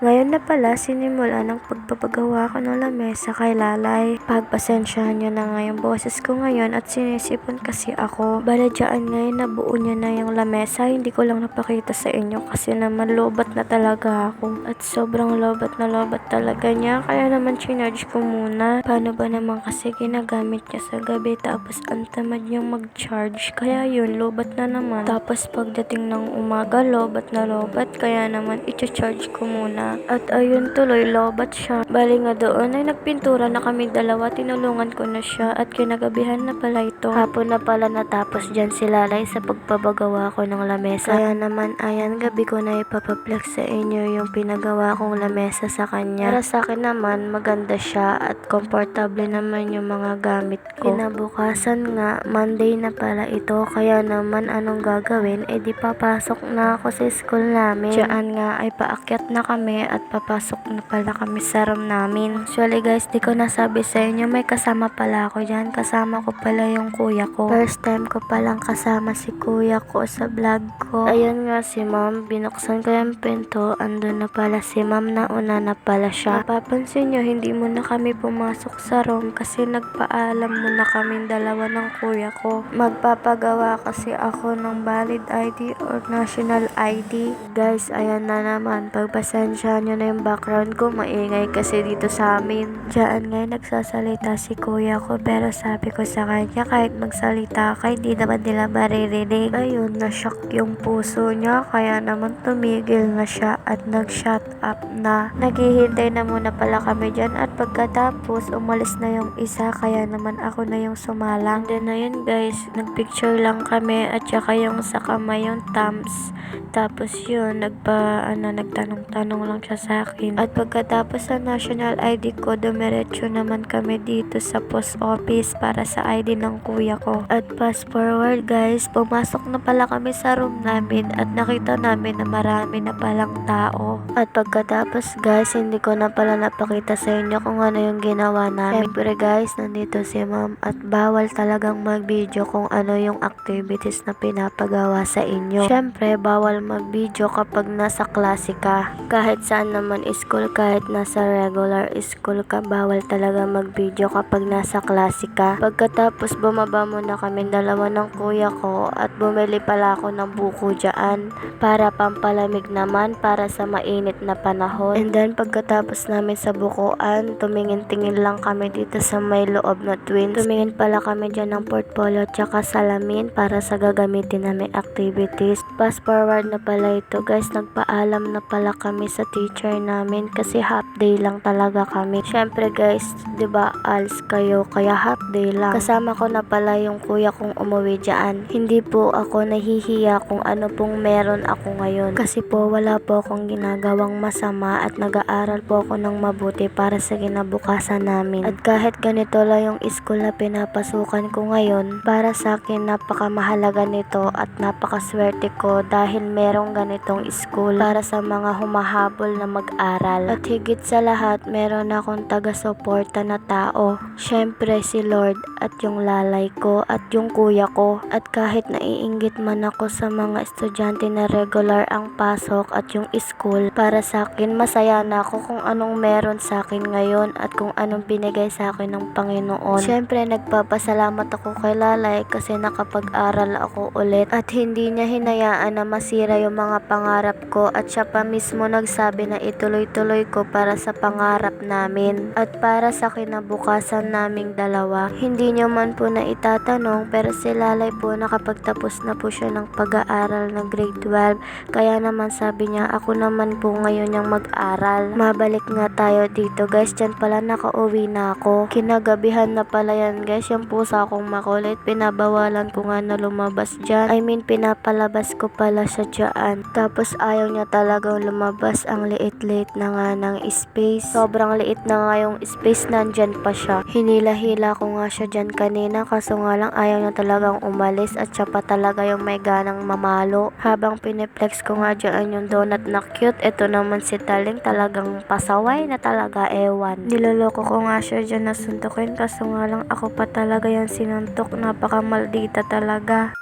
来 Ngayon na pala sinimula ng pagpapagawa ko ng lamesa kay Lalay. Pagpasensyahan niyo na nga yung boses ko ngayon at sinisipon kasi ako. Baladyaan ngayon na buo niya na yung lamesa. Hindi ko lang napakita sa inyo kasi naman lobat na talaga ako. At sobrang lobat na lobat talaga niya. Kaya naman chinarge ko muna. Paano ba naman kasi ginagamit niya sa gabi tapos ang tamad niyang mag-charge. Kaya yun, lobat na naman. Tapos pagdating ng umaga, lobat na lobat. Kaya naman i-charge ko muna. Ayun tuloy, lobat siya. Bali nga doon ay nagpintura na kami dalawa. Tinulungan ko na siya at kinagabihan na pala ito. Hapon na pala natapos dyan si Lalay sa pagpapagawa ko ng lamesa. Kaya naman ayan, gabi ko na ipapaplex sa inyo yung pinagawa kong lamesa sa kanya. Para sa akin naman, maganda siya at komportable naman yung mga gamit ko. Kinabukasan nga, Monday na pala ito. Kaya naman anong gagawin? E di papasok na ako sa school namin. Diyan nga ay paakyat na kami at papasok na pala kami sa room namin. Actually guys, di ko nasabi sa inyo, may kasama pala ako dyan. Kasama ko pala yung kuya ko. First time ko palang kasama si kuya ko sa vlog ko. Ayun nga si ma'am, binuksan ko yung pinto. Andun na pala si ma'am na una na pala siya. Mapapansin nyo, hindi mo na kami pumasok sa room kasi nagpaalam mo na kami dalawa ng kuya ko. Magpapagawa kasi ako ng valid ID or national ID. Guys, ayan na naman. Pagpasensya nyo na yung background ko, maingay kasi dito sa amin. Diyan nga nagsasalita si kuya ko pero sabi ko sa kanya kahit magsalita ka, hindi naman nila maririnig. Ayun, na-shock yung puso niya kaya naman tumigil na siya at nag-shut up na. Naghihintay na muna pala kami dyan at pagkatapos umalis na yung isa kaya naman ako na yung sumalang. Then ayun guys, nagpicture lang kami at saka yung sa kamay yung thumbs. Tapos yun, nagpa, ano, nagtanong-tanong lang siya sa akin. At pagkatapos sa national ID ko, dumiretso naman kami dito sa post office para sa ID ng kuya ko. At fast forward guys, pumasok na pala kami sa room namin at nakita namin na marami na palang tao. At pagkatapos guys, hindi ko na pala napakita sa inyo kung ano yung ginawa namin. Siyempre guys, nandito si ma'am at bawal talagang mag-video kung ano yung activities na pinapagawa sa inyo. Siyempre, bawal mag-video kapag nasa klase ka. Kahit saan naman school, kahit nasa regular school ka, bawal talaga mag-video kapag nasa klase ka. Pagkatapos, bumaba muna kami dalawa ng kuya ko at bumili pala ako ng buko dyan para pampalamig naman para sa mainit na panahon. And then, pagkatapos namin sa bukuan, tumingin-tingin lang kami dito sa may loob na twins. Tumingin pala kami dyan ng portfolio tsaka salamin para sa gagamitin namin activities. Fast forward na pala ito guys, nagpaalam na pala kami sa teacher namin kasi half day lang talaga kami. Syempre guys, 'di ba als kayo kaya half day lang. Kasama ko na pala yung kuya kong umuwi diyan. Hindi po ako nahihiya kung ano pong meron ako ngayon. Kasi po wala po akong ginagawang masama at nag-aaral po ako ng mabuti para sa kinabukasan namin. At kahit ganito lang yung school na pinapasukan ko ngayon, para sa akin napakamahalaga nito at napakaswerte ko dahil merong ganitong school para sa mga humahabol na mag-aral. At higit sa lahat, meron akong taga-suporta na tao. Syempre si Lord at yung lalay ko at yung kuya ko. At kahit naiinggit man ako sa mga estudyante na regular ang pasok at yung school, para sa akin masaya na ako kung anong meron sa akin ngayon at kung anong binigay sa akin ng Panginoon. Syempre nagpapasalamat ako kay lalay kasi nakapag-aral ako ulit at hindi niya hinayaan na masira yung mga pangarap ko at siya pa mismo nagsabi na ituloy-tuloy ko para sa pangarap namin at para sa kinabukasan naming dalawa. Hindi niyo man po na itatanong pero si Lalay po nakapagtapos na po siya ng pag-aaral ng grade 12 kaya naman sabi niya ako naman po ngayon yung mag-aral. Mabalik nga tayo dito guys, dyan pala nakauwi na ako. Kinagabihan na pala yan guys, yung pusa akong makulit, pinabawalan ko nga na lumabas dyan. I mean, pinapalabas ko pala siya dyan. Tapos ayaw niya talagang lumabas, ang liit-liit na nga ng space. Sobrang liit na nga yung space, nandyan pa siya. Hinila-hila ko nga siya dyan kanina, kaso nga lang ayaw niya talagang umalis at siya pa talaga yung may ganang mamalo. Habang piniplex ko nga dyan yung donut na cute, ito naman si Taling talagang pasaway na talaga ewan. Niloloko ko nga siya dyan na suntukin, kaso nga lang ako pa talaga yan sinuntok, napakamaldita talaga.